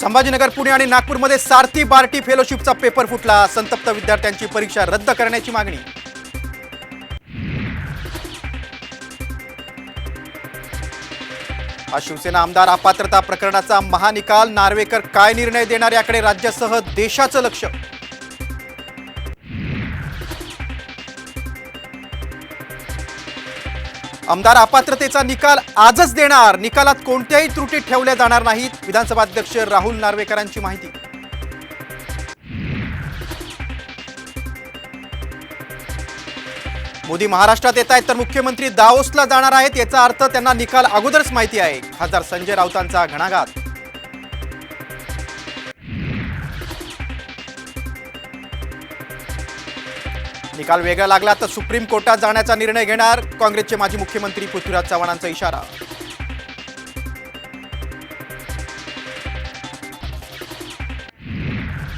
संभाजीनगर पुणे आणि नागपूरमध्ये सारथी बार्टी फेलोशिपचा पेपर फुटला. संतप्त विद्यार्थ्यांची परीक्षा रद्द करण्याची मागणी. हा शिवसेना आमदार अपात्रता प्रकरणाचा महानिकाल. नार्वेकर काय निर्णय देणार याकडे राज्यासह देशाचं लक्ष? आमदार अपात्रतेचा निकाल आजच देणार. निकालात कोणत्याही त्रुटी ठेवल्या जाणार नाहीत. विधानसभा अध्यक्ष राहुल नार्वेकरांची माहिती. मोदी महाराष्ट्रात येत आहेत तर मुख्यमंत्री दाओसला जाणार आहेत. याचा अर्थ त्यांना निकाल अगोदरच माहिती आहे. खासदार संजय राऊतांचा घणाघात. निकाल वेगळा लागला तर सुप्रीम कोर्टात जाण्याचा निर्णय घेणार काँग्रेसचे माजी मुख्यमंत्री पृथ्वीराज चव्हाणांचा इशारा.